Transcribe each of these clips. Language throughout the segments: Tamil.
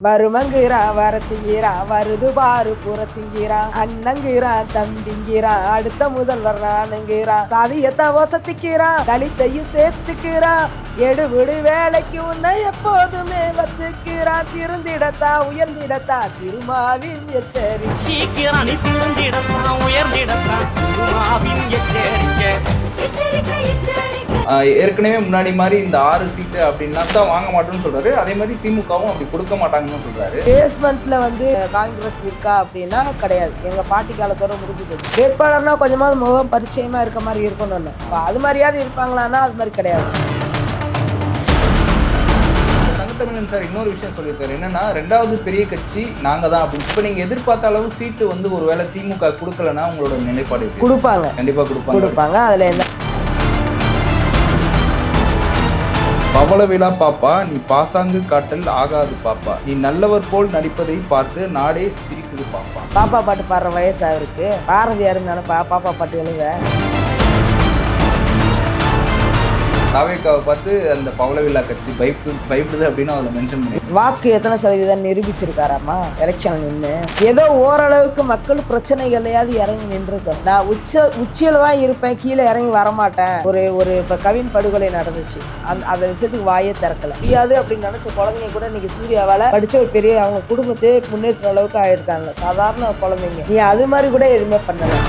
வருமங்கிறா வரச்சிங்கிறா வருது பாரு புறச்சிங்கிறா அண்ணங்கிறா தம்பிங்கிறா அடுத்த முதல்வர் நானுங்கிறா சதியத்தை வசத்திக்கிறா தலித்தையும் சேர்த்துக்கிறா எடுவிடு வேலைக்கு உன்னை எப்போதுமே வச்சுக்கிறா திருந்திடத்தா உயர்ந்திடத்தா திருமாவின் எச்சரி சீக்கிரம் நீ திருந்திடத்தான் உயர்ந்திடத்தான் குருமாவின் எச்சரிக்கை. எச்சரிக்கை எச்சரிக்கை. ஆஹ் ஏற்கனவே முன்னாடி மாதிரி இந்த ஆறு சீட்டு அப்படின்னா தான் வாங்க மாட்டோம்னு சொல்றாரு. அதே மாதிரி திமுகவும் அப்படி கொடுக்க மாட்டாங்கன்னு சொல்றாரு. பேஸ்மெண்ட்ல வந்து காங்கிரஸ் இருக்கா அப்படின்னா கிடையாது. எங்க பாட்டி காலத்தோட முடிஞ்சு போச்சு வேட்பாளர்னா கொஞ்சமாவது முகம் பரிச்சயமா இருக்க மாதிரி இருக்கணும்னு அது மாதிரியாவது இருப்பாங்களான்னா அது மாதிரி கிடையாது. தங்கத்தமிழன் சார் இன்னொரு விஷயம் சொல்லியிருக்காரு. என்னன்னா ரெண்டாவது பெரிய கட்சி நாங்க தான் அப்படின்னு. இப்போ நீங்க எதிர்பார்த்த அளவு சீட்டு வந்து ஒருவேளை திமுக கொடுக்கலன்னா உங்களோட நிலைப்பாடு? கொடுப்பாங்க. கண்டிப்பா கொடுப்பாங்க. கொடுப்பாங்க. அதுல என்ன பவள விழா பாப்பா நீ பாசாங்கு காட்டல் ஆகாது பாப்பா. நீ நல்லவர் போல் நடிப்பதை பார்த்து நாடே சிரிக்குது பாப்பா. பாப்பா பாட்டு பாடுற வயசு அவருக்கு பாரதியார் பா பாப்பா பாட்டு எழுத. தாவேக்காவை பார்த்து அந்த பவள விழா கட்சி பயப்பு பயப்படுது அப்படின்னு அதில் மென்ஷன் பண்ணி வாக்கு எத்தனை சதவீதம் நிரூபிச்சிருக்காராமா எலெக்ஷன் நின்று ஏதோ ஓரளவுக்கு மக்கள் பிரச்சனைகளையாவது இறங்கி நின்றுருக்கோம். நான் உச்ச உச்சியில் தான் இருப்பேன் கீழே இறங்கி வரமாட்டேன். ஒரு ஒரு இப்போ கவின் படுகொலை நடந்துச்சு. அந்த அந்த விஷயத்துக்கு வாயே திறக்கல. முடியாது அப்படின்னு நினச்ச குழந்தைங்க கூட இன்னைக்கு சூர்யாவால் படித்த ஒரு பெரிய அவங்க குடும்பத்தையே முன்னேற்ற அளவுக்கு ஆயிருக்காங்க. சாதாரண குழந்தைங்க. நீ அது மாதிரி கூட எதுவுமே பண்ணலை.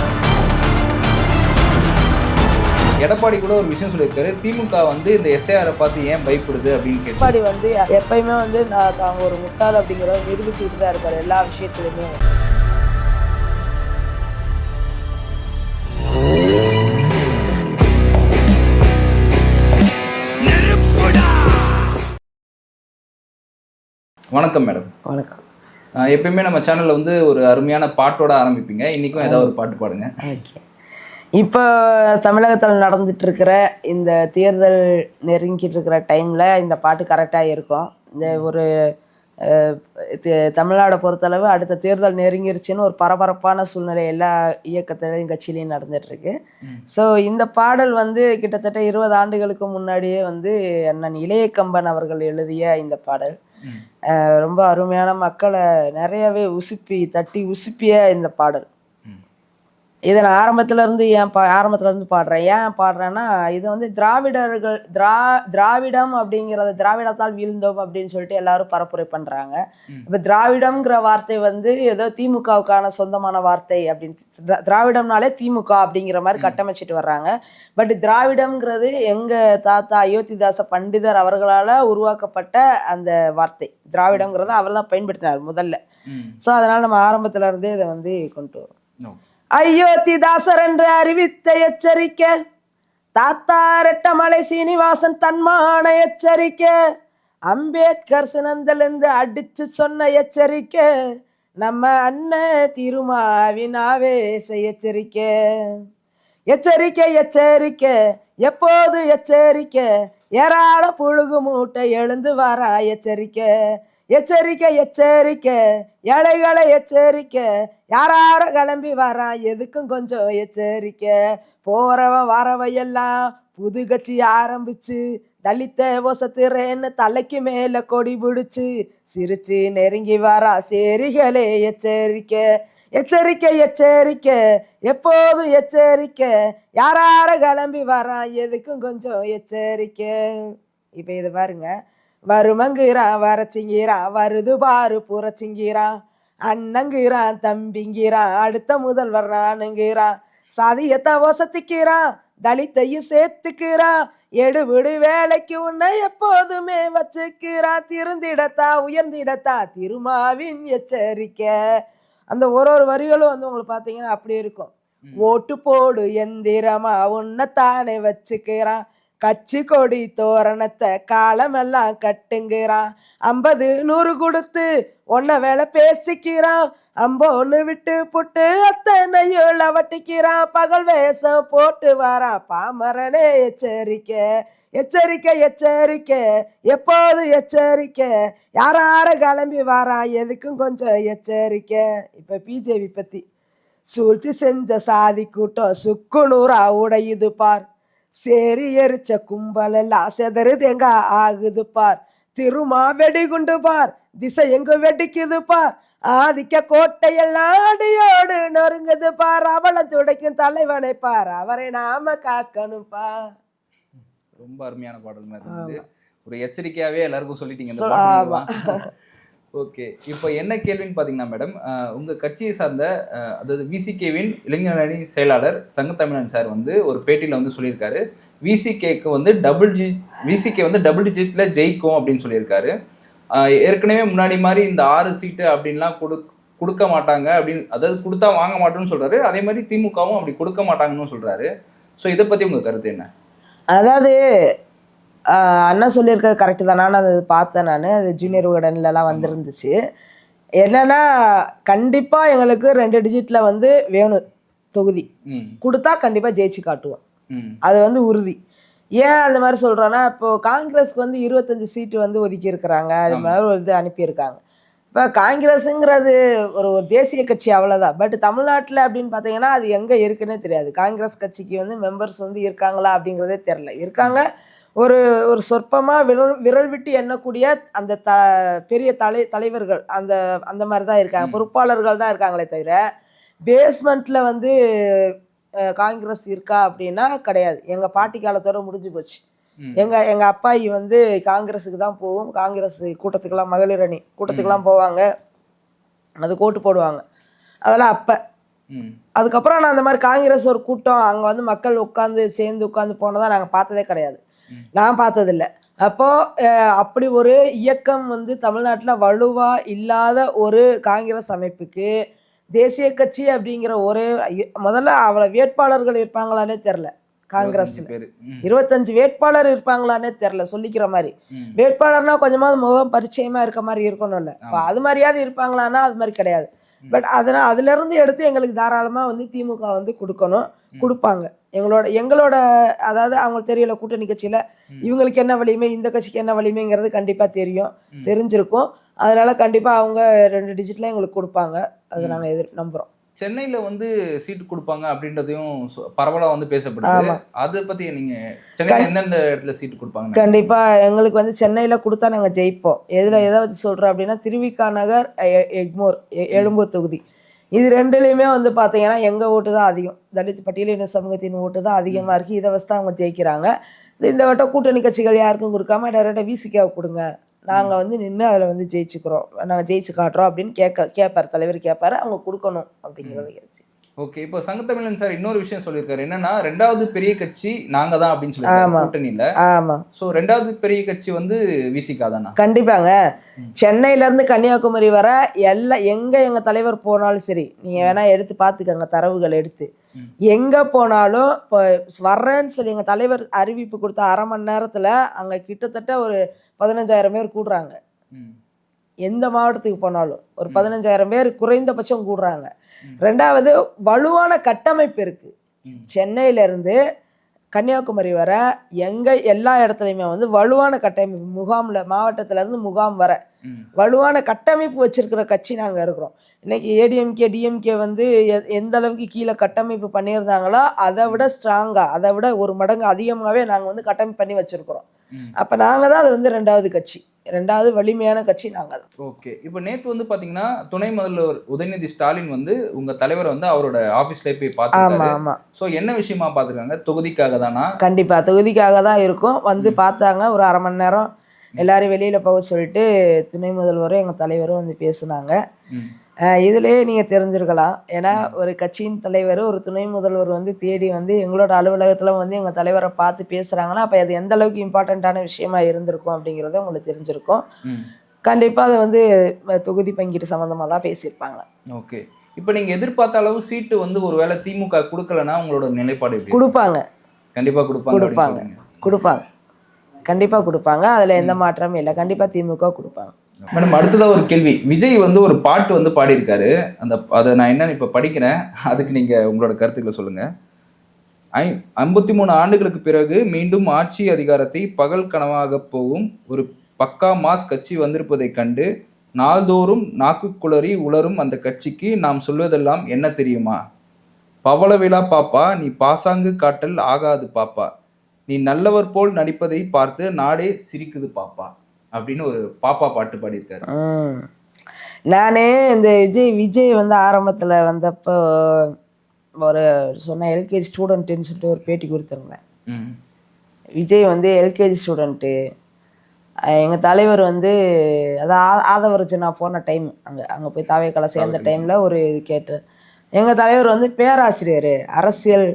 எடப்பாடி கூட ஒரு விஷயம் சொல்லியிருக்காரு. திமுக வந்து இந்த எஸ்ஐஆரை பார்த்து ஏன் பயப்படுது அப்படின்னு கேட்டு எடப்பாடி வந்து எப்பயுமே வந்து நான் தாங்க ஒரு முட்டாள் அப்படிங்கிறத நிரூபிச்சுட்டு தான் இருக்காரு எல்லா விஷயத்துலையுமே. வணக்கம் மேடம். வணக்கம். எப்பயுமே நம்ம சேனல்ல வந்து ஒரு அருமையான பாட்டோட ஆரம்பிப்பீங்க. இன்னைக்கும் ஏதாவது ஒரு பாட்டு பாடுங்க. ஓகே இப்போ தமிழகத்தில் நடந்துட்டு இருக்கிற இந்த தேர்தல் நெருங்கிட்டு இருக்கிற டைமில் இந்த பாட்டு கரெக்டாக இருக்கும். இந்த ஒரு தமிழ்நாடை பொறுத்தளவு அடுத்த தேர்தல் நெருங்கிருச்சுன்னு ஒரு பரபரப்பான சூழ்நிலை எல்லா இயக்கத்திலையும் கட்சியிலையும் நடந்துட்டு இருக்கு ம். ஸோ இந்த பாடல் வந்து கிட்டத்தட்ட இருபது ஆண்டுகளுக்கு முன்னாடியே வந்து அண்ணன் இளையக்கம்பன் அவர்கள் எழுதிய இந்த பாடல். ரொம்ப அருமையான மக்களை நிறையவே உசுப்பி தட்டி உசுப்பிய இந்த பாடல். ம். இதை நான் ஆரம்பத்துல இருந்து ஏன் பா ஆரம்பத்துல இருந்து பாடுறேன் ஏன் பாடுறேன்னா இது வந்து திராவிடர்கள் திரா திராவிடம் அப்படிங்கிறத திராவிடத்தால் வீழ்ந்தோம் அப்படின்னு சொல்லிட்டு எல்லாரும் பரப்புரை பண்றாங்க ம். இப்ப திராவிடம்ங்கிற வார்த்தை வந்து ஏதோ திமுகவுக்கான சொந்தமான வார்த்தை அப்படின்னு திரா- திராவிடம்னாலே திமுக அப்படிங்கிற மாதிரி கட்டமைச்சிட்டு வர்றாங்க பட் திராவிடம்ங்கிறது எங்க தாத்தா அயோத்திதாச பண்டிதர் அவர்களால உருவாக்கப்பட்ட அந்த வார்த்தை திராவிடம்ங்கிறத அவர் தான் பயன்படுத்தினார் முதல்ல. ஸோ அதனால நம்ம ஆரம்பத்துல இருந்தே இதை வந்து கொண்டு வரோம். அயோத்திதாசர் என்று அறிவித்த எச்சரிக்கை. தாத்தா ரெட்டமலை சீனிவாசன் தன்மான எச்சரிக்கை. அம்பேத்கர் சினந்திலிருந்து அடிச்சு சொன்ன எச்சரிக்கை. நம்ம அண்ணன் திருமாவின் எச்சரிக்கை. எச்சரிக்கை எச்சரிக்கை எப்போது எச்சரிக்கை? ஏராள புழுகு மூட்டை எழுந்து வரா எச்சரிக்கை. எச்சரிக்கை எச்சரிக்கை. ஏழைகளை எச்சரிக்கை. யாரார கிளம்பி வரா? எதுக்கும் கொஞ்சம் எச்சரிக்கை. போறவன் வரவன் எல்லாம் புது கட்சி ஆரம்பிச்சு தலித்த ஒசத்துறேன்னு தலைக்கு மேல கொடி பிடிச்சு சிரிச்சு நெருங்கி வரா. சேரிகளே எச்சரிக்கை. எச்சரிக்கை எச்சரிக்கை. எப்போதும் எச்சரிக்கை. யாரார கிளம்பி வரா? எதுக்கும் கொஞ்சம் எச்சரிக்கை. இப்போ இது பாருங்க. வருமங்கிறான் வரச்சிங்கிறான் வருது பாரு புறச்சிங்கிறான் அண்ணங்கிறான் தம்பிங்கிறான் அடுத்த முதல்வர் நானுங்கிறான் சதியத்தை வசத்திக்கிறான் தலித்தையும் சேர்த்துக்கிறான் எடுவிடு வேலைக்கு உன்னை எப்போதுமே வச்சுக்கிறான் திருந்திடத்தா உயர்ந்திடத்தா திருமாவின் எச்சரிக்கை அந்த ஒரு ஒரு வரிகளும் வந்து உங்களுக்கு பார்த்தீங்கன்னா அப்படி இருக்கும். ஓட்டு போடு எந்திரமா உன்னைத்தானே வச்சுக்கிறான் கட்சி கொடி தோரணத்தை காலமெல்லாம் கட்டுங்கிறான் ஐம்பது நூறு கொடுத்து ஒன்ன வேலை பேசிக்கிறான் அம்போன்னு விட்டு புட்டு அத்தனையுள்ள லவட்டிக்கிறான் பகல் வேஷம் போட்டு வரான் பாமரனே எச்சரிக்கை எச்சரிக்கை எச்சரிக்கை எப்போது எச்சரிக்கை? யாரார கிளம்பி வரான் எதுக்கும் கொஞ்சம் எச்சரிக்கை. இப்போ பிஜேபி பற்றி சூழ்ச்சி செஞ்ச சாதி கூட்டம் சுக்கு நூறா உடையுது பார். சேரி எரிச்ச கும்பல் எல்லாம் செதறுது எங்க ஆகுது பார். திருமா வெடிகுண்டு பார். திசை எங்கு வெடிக்குது பார். ஆதிக்க கோட்டையெல்லாம் அடியோடு நொறுங்குது பார். அவளை துடைக்கும் தலைவனை பார். அவரை நாம காக்கணும் பார். ரொம்ப அருமையான பாடல் மாதிரி ஒரு எச்சரிக்கையாவே எல்லாருக்கும் சொல்லிட்டீங்க. ஓகே. இப்போ என்ன கேள்வின்னு பார்த்தீங்கன்னா மேடம் உங்கள் கட்சியை சார்ந்த அதாவது விசிகேவின் இளைஞரணி செயலாளர் சங்கத்தமிழன் சார் வந்து ஒரு பேட்டியில் வந்து சொல்லியிருக்காரு. விசிகேக்கு வந்து டபுள் ஜி விசிகே வந்து டபுள் டிஜிட்டில் ஜெயிக்கும் அப்படின்னு சொல்லியிருக்காரு. ஏற்கனவே முன்னாடி மாதிரி இந்த ஆறு சீட்டு அப்படின்லாம் கொடு கொடுக்க மாட்டாங்க அப்படின்னு அதாவது கொடுத்தா வாங்க மாட்டோம்னு சொல்கிறாரு அதே மாதிரி திமுகவும் அப்படி கொடுக்க மாட்டாங்கன்னு சொல்கிறாரு ஸோ இதை பற்றி உங்கள் கருத்து என்ன? அதாவது அண்ணா சொல்லியிருக்க கரெக்டு தான். நான் அது பார்த்தேன் நான். அது ஜூனியர் உடன்லலாம் வந்திருந்துச்சு. என்னன்னா கண்டிப்பாக எங்களுக்கு ரெண்டு டிஜிட்டில் வந்து வேணும் தொகுதி. கொடுத்தா கண்டிப்பாக ஜெயிச்சு காட்டுவோம். அது வந்து உறுதி. ஏன் அந்த மாதிரி சொல்கிறோன்னா இப்போ காங்கிரஸ்க்கு வந்து இருபத்தஞ்சு சீட்டு வந்து ஒதுக்கி இருக்கிறாங்க அது. மாதிரி ஒரு இது அனுப்பியிருக்காங்க. இப்போ காங்கிரஸுங்கிறது ஒரு ஒரு தேசிய கட்சி அவ்வளோதான் பட் தமிழ்நாட்டில் அப்படின்னு பார்த்தீங்கன்னா அது எங்கே இருக்குன்னே தெரியாது. காங்கிரஸ் கட்சிக்கு வந்து மெம்பர்ஸ் வந்து இருக்காங்களா அப்படிங்கிறதே தெரில இருக்காங்க. ஒரு ஒரு சொற்பமாக விரல் விரல் விட்டு எண்ணக்கூடிய அந்த த பெரிய தலை தலைவர்கள் அந்த அந்த மாதிரி தான் இருக்காங்க. பொறுப்பாளர்கள் தான் இருக்காங்களே தவிர பேஸ்மெண்ட்டில் வந்து காங்கிரஸ் இருக்கா அப்படின்னா கிடையாது. எங்கள் பாட்டி காலத்தோட முடிஞ்சு போச்சு. ம். எங்க எங்க அப்பாயி வந்து காங்கிரஸுக்கு தான் போகும். காங்கிரஸ் கூட்டத்துக்கெல்லாம் மகளிர் அணி கூட்டத்துக்கெல்லாம் போவாங்க. அது கோட்டு போடுவாங்க. அதெல்லாம் அப்ப. அதுக்கப்புறம் நான் அந்த மாதிரி காங்கிரஸ் ஒரு கூட்டம் அங்க வந்து மக்கள் உட்காந்து சேர்ந்து உட்காந்து போனதா நாங்க பார்த்ததே கிடையாது. நான் பார்த்ததில்ல. அப்போ அஹ், அப்படி ஒரு இயக்கம் வந்து தமிழ்நாட்டுல வலுவா இல்லாத ஒரு காங்கிரஸ் அமைப்புக்கு தேசிய கட்சி அப்படிங்கிற ஒரே முதல்ல அவளை வேட்பாளர்கள் இருப்பாங்களானே தெரில ம். இருபத்தஞ்சு வேட்பாளர் இருப்பாங்களான்னே தெரில சொல்லிக்கிற மாதிரி. வேட்பாளர்னா கொஞ்சமாவது முகம் பரிச்சயமா இருக்க மாதிரி இருக்கணும்ல. அது மாதிரியாவது இருப்பாங்களான்னா அது மாதிரி கிடையாது. பட் அதனால் அதுல இருந்து எடுத்து எங்களுக்கு தாராளமா வந்து திமுக வந்து கொடுக்கணும். கொடுப்பாங்க எங்களோட எங்களோட அதாவது அவங்களுக்கு தெரியல கூட்டணி கட்சியில. இவங்களுக்கு என்ன வலிமை இந்த கட்சிக்கு என்ன வலிமைங்கிறது கண்டிப்பா தெரியும். தெரிஞ்சிருக்கும் அதனால கண்டிப்பா அவங்க ரெண்டு டிஜிட்ல எங்களுக்கு கொடுப்பாங்க அது ம். நாங்க எதிர் நம்புறோம் சென்னையில வந்து சீட்டு கொடுப்பாங்க அப்படின்றதையும் சொ- பரவலா வந்து பேசப்படுது. அதை பத்தி நீங்க சென்னையில எந்தெந்த இடத்துல சீட்டு கொடுப்பாங்க கண்டிப்பா எங்களுக்கு வந்து சென்னையில கொடுத்தா நாங்க ஜெயிப்போம். எதுல எதை வச்சு சொல்றோம் அப்படின்னா திருவிக்கா நகர் எக்மோர் எழும்பூர் தொகுதி. இது ரெண்டுலையுமே வந்து பாத்தீங்கன்னா எங்க ஓட்டு தான் அதிகம். தலித் பட்டியலின சமூகத்தின் ஓட்டு தான் அதிகமா இருக்கு. இதை வச்சு தான் அவங்க ஜெயிக்கிறாங்க. இந்த வட்டம் கூட்டணி கட்சிகள் யாருக்கும் கொடுக்காம டேரக்டா விசிகாவை கொடுங்க. நாங்க வந்து நின்று அதுல வந்து ஜெயிச்சுக்கிறோம். நாங்க ஜெயிச்சு காட்டுறோம் அப்படின்னு கேட்க கேட்பாரு தலைவர் கேட்பாரு அவங்க கொடுக்கணும் அப்படிங்கிறத. ஓகே இப்போ சங்கத்தமிழன் சார் இன்னொரு விஷயம் சொல்லியிருக்காரு என்னன்னா ரெண்டாவது பெரிய கட்சி நாங்க தான் அப்படின்னு சொல்லி. கூட்டணியில ஆமா சோ ரெண்டாவது பெரிய கட்சி வந்து விசிகா தானா கண்டிப்பாங்க. சென்னையில இருந்து கன்னியாகுமரி வர எல்லா எங்க எங்க தலைவர் போனாலும் சரி நீங்க வேணா எடுத்து பாத்துக்கங்க தரவுகள் எடுத்து. எங்க போனாலும் இப்போ வர்றேன்னு சொல்லி எங்க தலைவர் அறிவிப்பு கொடுத்த அரை மணி நேரத்துல அங்க கிட்டத்தட்ட ஒரு பதினஞ்சாயிரம் பேர் கூடுறாங்க. எந்த மாவட்டத்துக்கு போனாலும் ஒரு. பதினஞ்சாயிரம் பேர் குறைந்தபட்சம் கூடுறாங்க. ரெண்டாவது வலுவான கட்டமைப்பு இருக்கு ம். சென்னையில இருந்து கன்னியாகுமரி வர எங்க எல்லா இடத்துலையுமே வந்து வலுவான கட்டமைப்பு முகாம்ல மாவட்டத்துல இருந்து முகாம் வர. வலுவான கட்டமைப்பு வச்சிருக்கிற கட்சி நாங்க இருக்கிறோம் இன்னைக்கு ஏடிஎம்கே டிஎம்கே வந்து எந்த அளவுக்கு கீழே கட்டமைப்பு பண்ணியிருந்தாங்களோ அதை விட ஸ்ட்ராங்கா அதை விட ஒரு மடங்கு அதிகமாகவே நாங்க வந்து கட்டமைப்பு பண்ணி வச்சிருக்கிறோம். அப்ப நாங்க தான் அது வந்து ரெண்டாவது கட்சி. ரெண்டாவது வலிமையான கட்சி நாங்க தான். ஓகே. இப்போ நேத்து வந்து பாத்தீங்கன்னா துணை முதல்வர் உதயநிதி ஸ்டாலின் வந்து உங்க தலைவரை வந்து அவரோட ஆபீஸ்ல போய் ஆமா பார்த்துருக்காரு ஆமா. சோ என்ன விஷயமா பார்த்திருக்காங்க தொகுதிக்காக தானா? கண்டிப்பா. தொகுதிக்காக தான் இருக்கும். வந்து. பார்த்தாங்க ஒரு அரை மணி நேரம் எல்லாரும் வெளியில போக சொல்லிட்டு துணை முதல்வரும் எங்க தலைவரும் வந்து பேசுனாங்க. இதுலயே நீங்க தெரிஞ்சிருக்கலாம். ஏன்னா ஒரு கட்சியின் தலைவர் ஒரு துணை முதல்வர் வந்து தேடி வந்து எங்களோட அலுவலகத்துல வந்து எங்க தலைவரை பார்த்து பேசுறாங்கன்னா அப்ப அது எந்த அளவுக்கு இம்பார்ட்டண்ட்டான விஷயமா இருந்திருக்கும் அப்படிங்கறது உங்களுக்கு தெரிஞ்சிருக்கும். ம். கண்டிப்பா அதை வந்து தொகுதி பங்கீடு சம்பந்தமா தான் பேசியிருப்பாங்க. ஓகே. இப்போ நீங்க எதிர்பார்த்த அளவு சீட்டு வந்து ஒருவேளை திமுக கொடுக்கலன்னா உங்களோட நிலைப்பாடு கொடுப்பாங்க. கண்டிப்பா கொடுப்பாங்க கொடுப்பாங்க. கொடுப்பாங்க. கண்டிப்பா கொடுப்பாங்க. அதுல எந்த மாற்றமும் இல்லை. கண்டிப்பா திமுக கொடுப்பாங்க. மேடம் அடுத்ததாக ஒரு கேள்வி. விஜய் வந்து ஒரு பாட்டு வந்து பாடியிருக்காரு. அந்த அதை நான் என்னன்னு இப்போ படிக்கிறேன். அதுக்கு நீங்கள் உங்களோட கருத்துக்களை சொல்லுங்க. ஐ ஐம்பத்தி மூணு ஆண்டுகளுக்கு பிறகு மீண்டும் ஆட்சி அதிகாரத்தை பகல் கனவாக போகும் ஒரு பக்கா மாஸ் கட்சி வந்திருப்பதைக் கண்டு நாள்தோறும் நாக்குக்குளறி உளரும் அந்த கட்சிக்கு நாம் சொல்வதெல்லாம் என்ன தெரியுமா? பவள விழா பாப்பா நீ பாசாங்கு காட்டல் ஆகாது பாப்பா. நீ நல்லவர் போல் நடிப்பதை பார்த்து நாடே சிரிக்குது பாப்பா. அப்படின்னு ஒரு பாப்பா பாட்டு பாடியிருக்காரு. நானே இந்த விஜய் விஜய் வந்து ஆரம்பத்தில் வந்தப்போ ஒரு சொன்ன எல்கேஜி ஸ்டூடெண்ட்டுன்னு சொல்லிட்டு ஒரு பேட்டி கொடுத்துருந்தேன். விஜய் வந்து எல்கேஜி ஸ்டூடெண்ட்டு எங்கள் தலைவர் வந்து அதான் ஆதவரச்சு நான் போன டைம் அங்கே அங்கே போய் தாவேக்கால சேர்ந்த டைமில் ஒரு இது கேட்டேன். எங்கள் தலைவர் வந்து பேராசிரியர் அரசியல்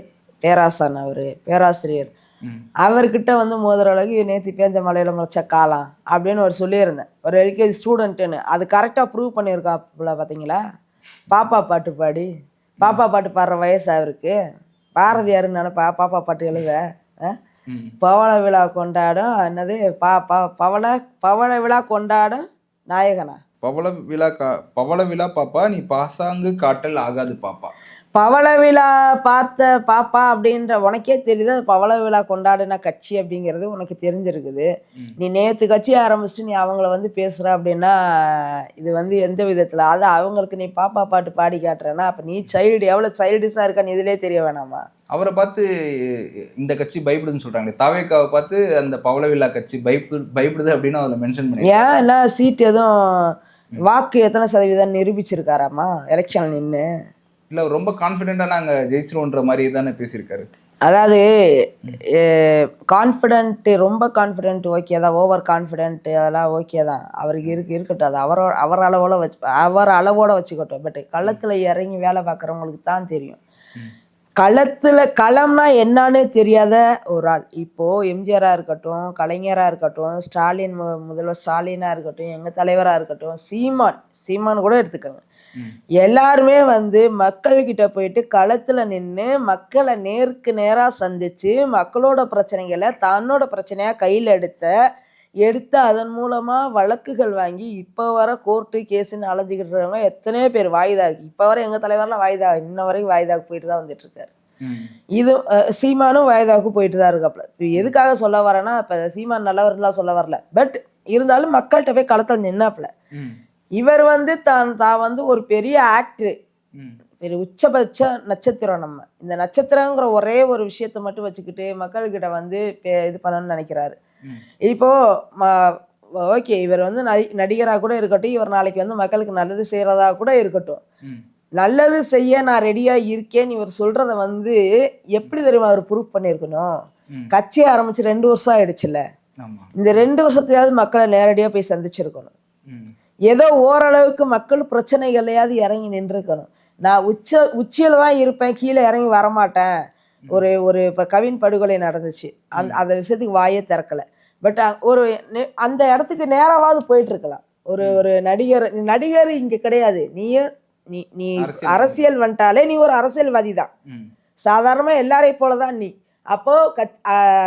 பேராசான் அவர் பேராசிரியர். அவர்கிட்ட வந்து மோதுற அளவுக்கு நேற்று பேஞ்ச மலையில முளைச்ச காலம் அப்படின்னு ஒரு சொல்லியிருந்தேன். ஒரு எல்கேஜி ஸ்டூடெண்ட்டுன்னு அது கரெக்டாக ப்ரூவ் பண்ணியிருக்காப்புல பார்த்தீங்களா பாப்பா பாட்டு பாடி பாப்பா பாட்டு பாடுற வயசு அவருக்கு. பாரதியாருன்னு நினைப்பா பாப்பா பாட்டு எழுத. பவள விழா கொண்டாடும். என்னது? பா ப பவள பவள விழா கொண்டாடும் நாயகனா? பவள விழா கா பவள விழா பாப்பா நீ பாசாங்கு காட்டல் ஆகாது பாப்பா. பவள விழா பார்த்த பாப்பா அப்படின்ற உனக்கே தெரியுது அது பவள விழா கொண்டாடின கட்சி அப்படிங்கிறது உனக்கு தெரிஞ்சிருக்குது. நீ நேற்று கட்சி ஆரம்பிச்சுட்டு நீ அவங்கள வந்து பேசுற அப்படின்னா இது வந்து எந்த விதத்தில்? அது அவங்களுக்கு நீ பாப்பா பாட்டு பாடி காட்டுறேன்னா அப்போ நீ சைல்டு எவ்வளோ சைல்டிஷாக இருக்கான்னு இதிலே தெரிய வேணாமா? அவரை பார்த்து இந்த கட்சி பயப்படுதுன்னு சொல்றாங்க தாவேக்காவை பார்த்து அந்த பவள விழா கட்சி பயப்பு பயப்படுது அப்படின்னு அதில் மென்ஷன் பண்ணி ஏன் என்ன சீட் எதுவும் வாக்கு எத்தனை சதவீதம் நிரூபிச்சிருக்காராமா? எலெக்ஷன் நின்று இல்லை ரொம்ப கான்ஃபிடெண்ட்டாக நாங்கள் ஜெயிச்சிருவோன்ற மாதிரி தானே பேசியிருக்காரு. அதாவது கான்ஃபிடென்ட்டு ரொம்ப கான்ஃபிடென்ட் ஓகே தான். ஓவர் கான்ஃபிடென்ட் அதெல்லாம் ஓகே தான். அவருக்கு இருக்கு இருக்கட்டும். அது அவரோட அவர் அளவோட வச்சு அவர் அளவோட வச்சுக்கட்டும். பட் களத்தில் இறங்கி வேலை பார்க்குறவங்களுக்கு தான் தெரியும். களத்தில் களம்னா என்னன்னு தெரியாத ஒரு ஆள். இப்போது எம்ஜிஆராக இருக்கட்டும் கலைஞராக இருக்கட்டும் ஸ்டாலின் மு முதல்வர் ஸ்டாலினாக இருக்கட்டும் எங்கள் தலைவராக இருக்கட்டும் சீமான் சீமான் கூட எடுத்துக்கோங்க. எல்லாருமே வந்து மக்கள்கிட்ட போயிட்டு களத்துல நின்று மக்களை நேருக்கு நேரா சந்திச்சு மக்களோட பிரச்சனைகளை தன்னோட பிரச்சனையா கையில் எடுத்த எடுத்து அதன் மூலமா வழக்குகள் வாங்கி இப்போ வர கோர்ட்டு கேஸுன்னு அலைஞ்சிக்கிட்டு இருக்கவங்க எத்தனையோ பேர்? வாய்தாக்கு இப்போ வர எங்க தலைவர்லாம் வாய்தா இன்ன வரைக்கும் வாய்தாக்கு போயிட்டு தான் வந்துட்டு இருக்காரு ம். இது சீமானும் வாய்தாவுக்கு போயிட்டு தான் இருக்காப்புல எதுக்காக சொல்ல வரேன்னா இப்போ சீமான் நல்லவர்லாம் சொல்ல வரல. பட் இருந்தாலும் மக்கள்கிட்ட போய் களத்தில் நின்னாப்புல. இவர் வந்து தான் தான் வந்து ஒரு பெரிய ஆக்டர். பெரிய உச்சபட்ச நட்சத்திரம் நம்ம இந்த நட்சத்திரங்கிற ஒரே ஒரு விஷயத்தை மட்டும் வச்சுக்கிட்டு மக்கள்கிட்ட வந்து இது பண்ணணும்னு நினைக்கிறாரு. இப்போ ஓகே இவர் வந்து நடி நடிகராக கூட இருக்கட்டும் இவர் நாளைக்கு வந்து மக்களுக்கு நல்லது செய்கிறதா கூட இருக்கட்டும். நல்லது செய்ய நான் ரெடியாக இருக்கேன்னு இவர் சொல்கிறத வந்து எப்படி தெரியுமா அவர் ப்ரூவ் பண்ணியிருக்கணும் ம். கட்சி ஆரம்பிச்சு ரெண்டு வருஷம் ஆயிடுச்சுல்ல இந்த ரெண்டு வருஷத்தையாவது மக்களை நேரடியாக போய் சந்திச்சிருக்கணும். ஏதோ ஓரளவுக்கு மக்கள் பிரச்சனைகளையாவது இறங்கி நின்றுக்கணும். நான் உச்ச உச்சியில தான் இருப்பேன் கீழே இறங்கி வரமாட்டேன். ஒரு ஒரு இப்போ கவின் படுகொலை நடந்துச்சு. அந்த அந்த விஷயத்துக்கு வாயே திறக்கல. பட் ஒரு அந்த இடத்துக்கு நேராவது போயிட்டு இருக்கலாம் ஒரு ஒரு நடிகர் நடிகர் இங்க கிடையாது. நீயும் நீ நீ அரசியல். வந்துட்டாலே நீ ஒரு அரசியல்வாதி தான். சாதாரணமாக எல்லாரையும் போல தான் நீ. அப்போ கத்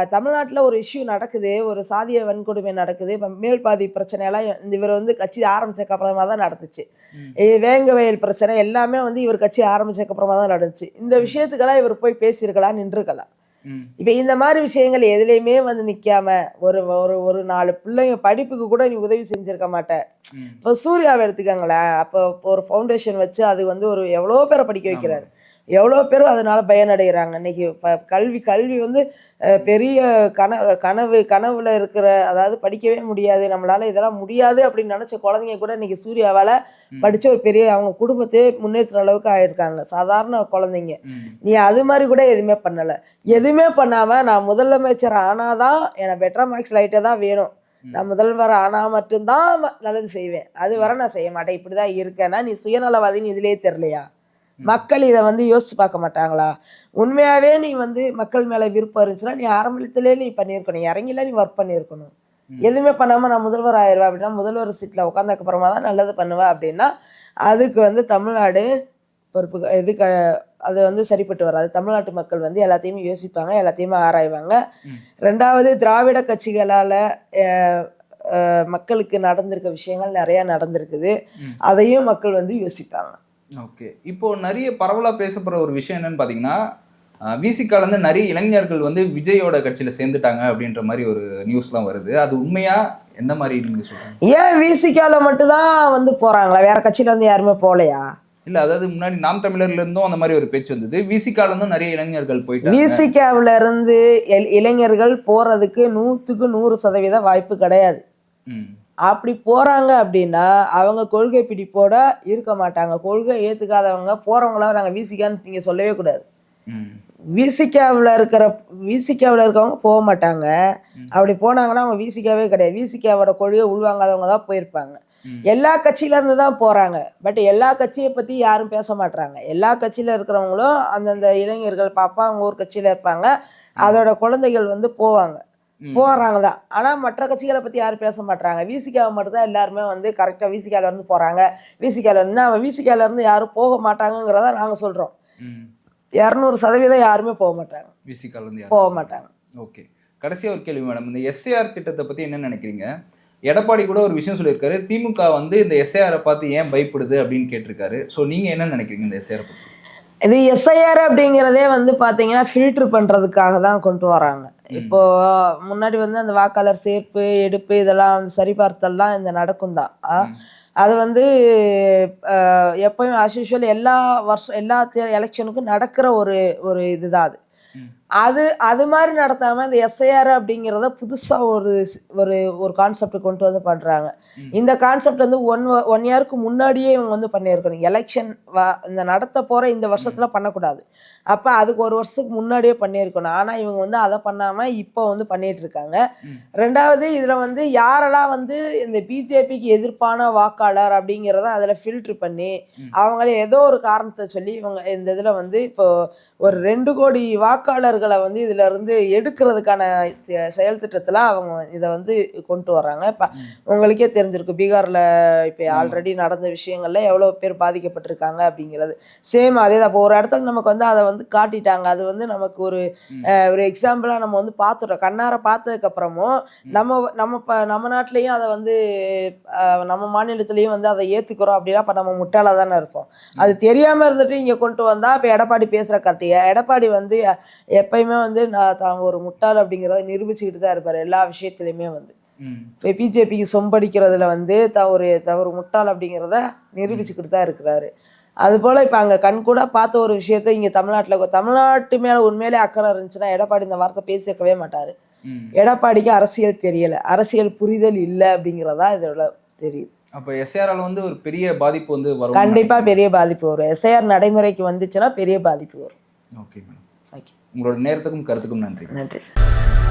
தமிழ்நாட்டில் ஒரு இஷ்யூ நடக்குது. ஒரு சாதிய வன்கொடுமை நடக்குது. இப்போ மேல்பாதி பிரச்சனையெல்லாம் இந்த இவர் வந்து கட்சி ஆரம்பிச்சதுக்கு அப்புறமா தான் நடந்துச்சு. வேங்க வயல் பிரச்சனை எல்லாமே வந்து இவர் கட்சி ஆரம்பிச்சதுக்கு அப்புறமா தான் நடந்துச்சு. இந்த விஷயத்துக்கெல்லாம் இவர் போய் பேசியிருக்கலாம் நின்றுக்கலாம். இப்போ இந்த மாதிரி விஷயங்கள் எதுலேயுமே வந்து நிற்காம ஒரு ஒரு ஒரு நாலு பிள்ளைங்க படிப்புக்கு கூட நீ உதவி செஞ்சிருக்க மாட்ட. ம். இப்போ சூர்யாவை எடுத்துக்கங்களேன். அப்போ ஒரு ஃபவுண்டேஷன் வச்சு அது வந்து ஒரு எவ்வளோ பேரை படிக்க வைக்கிறாரு? எவ்வளோ பேர் அதனால பயனடைகிறாங்க. இன்னைக்கு இப்போ கல்வி கல்வி வந்து பெரிய கன கனவு கனவுல இருக்கிற அதாவது படிக்கவே முடியாது. நம்மளால இதெல்லாம் முடியாது அப்படின்னு நினைச்ச குழந்தைங்க கூட இன்னைக்கு சூர்யாவால படிச்சு ஒரு பெரிய அவங்க குடும்பத்தையே முன்னேற்ற அளவுக்கு ஆயிருக்காங்க. சாதாரண குழந்தைங்க. நீ அது மாதிரி கூட எதுவுமே பண்ணல. எதுவுமே பண்ணாம நான் முதலமைச்சர் ஆனாதான் எனக்கு பெட்டர் மார்க்ஸ் லைட்டே தான் வேணும். நான் முதல்வர் ஆனா மட்டும்தான் நல்லது செய்வேன். அது வரை நான் செய்ய மாட்டேன். இப்படிதான் இருக்கேன்னா நீ சுயநலவாதின்னு இதுலயே தெரியலையா? மக்கள் இதை வந்து யோசிச்சு பார்க்க மாட்டாங்களா? உண்மையாவே நீ வந்து மக்கள் மேல விருப்பம் இருந்துச்சுன்னா நீ ஆரம்பத்திலே நீ பண்ணியிருக்கணும். இறங்கில நீ ஒர்க் பண்ணியிருக்கணும். எதுவுமே பண்ணாம நான் முதல்வர் ஆயிடுவேன் அப்படின்னா முதல்வர் சீட்ல உட்காந்ததுக்கு அப்புறமா தான் நல்லது பண்ணுவேன் அப்படின்னா அதுக்கு வந்து தமிழ்நாடு பொறுப்பு இது க அது வந்து சரிப்பட்டு வராது. தமிழ்நாட்டு மக்கள் வந்து எல்லாத்தையுமே யோசிப்பாங்க எல்லாத்தையுமே ஆராய்வாங்க. ரெண்டாவது திராவிட கட்சிகளால மக்களுக்கு நடந்திருக்க விஷயங்கள் நிறைய நடந்திருக்குது. அதையும் மக்கள் வந்து யோசிப்பாங்க. ஓகே. இப்போ நிறைய பரவலா பேசப்படுற ஒரு விஷயம் என்னன்னு பாத்தீங்கன்னா விசிகால இருந்து நிறைய இளைஞர்கள் வந்து விஜயோட கட்சியில சேர்ந்துட்டாங்க அப்படின்ற மாதிரி ஒரு நியூஸ்லாம் வருது. அது உண்மையா? எந்த மாதிரி நீங்க சொல்றீங்க? ஏன் விசிகால மட்டும்தான் வந்து போறாங்களா? வேற கட்சியில வந்து யாருமே போகலையா இல்ல அதாவது முன்னாடி நாம் தமிழர்ல இருந்தும் அந்த மாதிரி ஒரு பேச்சு வந்தது. விசிகால இருந்தும் நிறைய இளைஞர்கள் போயிட்டாங்க. விசிகாவில் இருந்து இள- இளைஞர்கள் போறதுக்கு நூற்றுக்கு நூறு சதவீத வாய்ப்பு கிடையாது. அப்படி போறாங்க அப்படின்னா அவங்க கொள்கை பிடிப்போட இருக்க மாட்டாங்க. கொள்கை ஏத்துக்காதவங்க போறவங்கள நாங்க விசிகான்னு நீங்க சொல்லவே கூடாது. ம். விசிகாவில் இருக்கிற விசிகாவில் இருக்கவங்க போக மாட்டாங்க. அப்படி போனாங்கன்னா அவங்க விசிகாவே கிடையாது. விசிகாவோட கொள்கையை உள்வாங்காதவங்க தான் போயிருப்பாங்க. எல்லா கட்சியில இருந்து தான் போறாங்க. பட் எல்லா கட்சியை பத்தி யாரும் பேச மாட்டாங்க எல்லா கட்சியில இருக்கிறவங்களும் அந்தந்த இளைஞர்கள் பாப்பா அவங்க ஒரு கட்சியில இருப்பாங்க. அதோட குழந்தைகள் வந்து போவாங்க. போறாங்க தான் ஆனா மற்ற கட்சிகளை பத்தி யாரும் பேச மாட்டாங்க விசிகாவை மட்டும் தான் எல்லாருமே வந்து கரெக்டா விசிகால இருந்து போறாங்க. விசிகால இருந்து அவன் விசிகால இருந்து யாரும் போக மாட்டாங்கங்கிறத நாங்க சொல்றோம். ம். இரநூறு சதவீதம் யாருமே போக மாட்டாங்க. விசிகாலேருந்து போக மாட்டாங்க. ஓகே. கடைசியா ஒரு கேள்வி மேடம். இந்த எஸ்ஏஆர் திட்டத்தை பத்தி என்ன நினைக்கிறீங்க? எடப்பாடி கூட ஒரு விஷயம் சொல்லியிருக்காரு. திமுக வந்து இந்த எஸ்ஏஆரை பார்த்து ஏன் பயப்படுது அப்படின்னு கேட்டிருக்காரு. ஸோ நீங்க என்ன நினைக்கிறீங்க இந்த எஸ்ஏஆர் பத்தி? இது எஸ்ஐஆர் அப்படிங்கிறதே வந்து பார்த்தீங்கன்னா ஃபில்டர் பண்ணுறதுக்காக தான் கொண்டு வராங்க. இப்போ முன்னாடி வந்து அந்த வாக்காளர் சேர்ப்பு எடுப்பு இதெல்லாம் சரிபார்த்தல்லாம் இந்த நடக்கும் தான். அது வந்து எப்பயும் அஸ்யூஷுவல் எல்லா வருஷம் எல்லா எலெக்ஷனுக்கும் நடக்கிற ஒரு ஒரு இதுதான் அது. அது அது மாதிரி நடத்தாம இந்த எஸ்ஐஆர் அப்படிங்கிறத புதுசா ஒரு ஒரு ஒரு கான்செப்ட் கொண்டு வந்து பண்றாங்க ம். இந்த கான்செப்ட் வந்து ஒன் ஒன் இயருக்கு முன்னாடியே இவங்க வந்து பண்ணியிருக்கணும் எலெக்ஷன் இந்த நடத்த போற இந்த வருஷத்துல பண்ணக்கூடாது அப்ப அதுக்கு ஒரு வருஷத்துக்கு முன்னாடியே பண்ணியிருக்கணும் ஆனா இவங்க வந்து அதை பண்ணாம இப்போ வந்து பண்ணிட்டு இருக்காங்க ம். ரெண்டாவது இதுல வந்து யாரெல்லாம் வந்து இந்த பிஜேபிக்கு எதிர்ப்பான வாக்காளர் அப்படிங்கிறத அதுல ஃபில்டர் பண்ணி. அவங்களே ஏதோ ஒரு காரணத்தை சொல்லி இவங்க இந்த இதுல வந்து இப்போ ஒரு ரெண்டு கோடி வாக்காளர்களை வந்து இதுல இருந்து எடுக்கிறதுக்கான செயல் திட்டத்துல அவங்க இதை வந்து கொண்டு வர்றாங்க. இப்ப. உங்களுக்கே தெரிஞ்சிருக்கு பீகார்ல இப்ப. ஆல்ரெடி நடந்த விஷயங்கள்ல எவ்வளவு பேர் பாதிக்கப்பட்டிருக்காங்க அப்படிங்கிறது. சேம் அதே தான். இப்போ ஒரு இடத்துல நமக்கு வந்து அதை வந்து காட்டிட்டாங்க. அது வந்து நமக்கு ஒரு ஒரு எக்ஸாம்பிளா நம்ம வந்து பார்த்துட்டோம் கண்ணார பார்த்ததுக்கு அப்புறமும் நம்ம நம்ம ப- நம்ம நாட்டிலையும் அதை வந்து நம்ம மாநிலத்திலயும் வந்து அதை ஏத்துக்கிறோம் அப்படின்னா அப்ப நம்ம முட்டாளா தானே இருப்போம். அது தெரியாம இருந்துட்டு இங்க கொண்டு வந்தா இப்ப எடப்பாடி பேசுற கட்டிய எடப்பாடி வந்து எப்பயுமே வந்து நான் தான் ஒரு முட்டாள் அப்படிங்கிறத நிரூபிச்சுக்கிட்டு தான் இருப்பாரு எல்லா விஷயத்துலையுமே வந்து. இப்போ பிஜேபிக்கு சொம்படிக்கிறதுல வந்து தான் ஒரு தான் ஒரு முட்டாள் அப்படிங்கிறத நிரூபிச்சுக்கிட்டு தான் இருக்கிறாரு. அதுபோல் இப்போ அங்கே கண்கூட பார்த்த ஒரு விஷயத்த இங்கே தமிழ்நாட்டில் தமிழ்நாட்டு மேலே உண்மையிலே அக்கறை இருந்துச்சுன்னா எடப்பாடி இந்த வார்த்தை பேசியிருக்கவே மாட்டார். எடப்பாடிக்கு அரசியல் தெரியலை அரசியல் புரிதல் இல்லை அப்படிங்கிறதா இதோட தெரியுது. அப்போ எஸ்ஏஆரால் வந்து ஒரு பெரிய பாதிப்பு வந்து வரும். கண்டிப்பாக பெரிய பாதிப்பு வரும். எஸ்ஐஆர் நடைமுறைக்கு வந்துச்சுன்னா பெரிய பாதிப்பு வரும். Okay madam. உங்களோட நேரத்துக்கும் கருத்துக்கும் நன்றி. நன்றி சார்.